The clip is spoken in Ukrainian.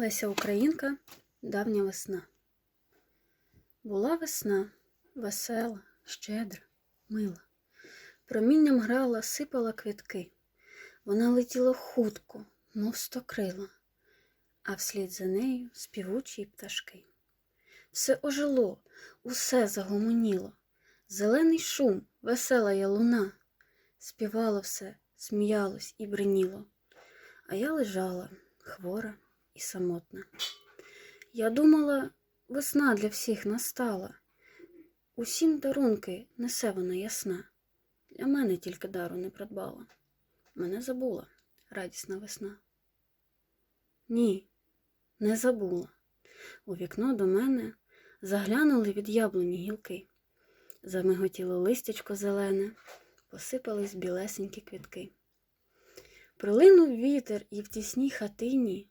Леся Українка, давня весна. Була весна, весела, щедра, мила. Промінням грала, сипала квітки. Вона летіла хутко, мов стокрила, а вслід за нею співучі пташки. Все ожило, усе загомоніло. Зелений шум, весела я луна. Співало все, сміялось і бриніло. А я лежала, хвора і самотна. Я думала, весна для всіх настала. Усім дарунки несе вона ясна. Для мене тільки дару не придбала. Мене забула радісна весна. Ні, не забула. У вікно до мене заглянули від яблуні гілки. Замиготіло листячко зелене, посипались білесенькі квітки. Прилинув вітер, і в тісній хатині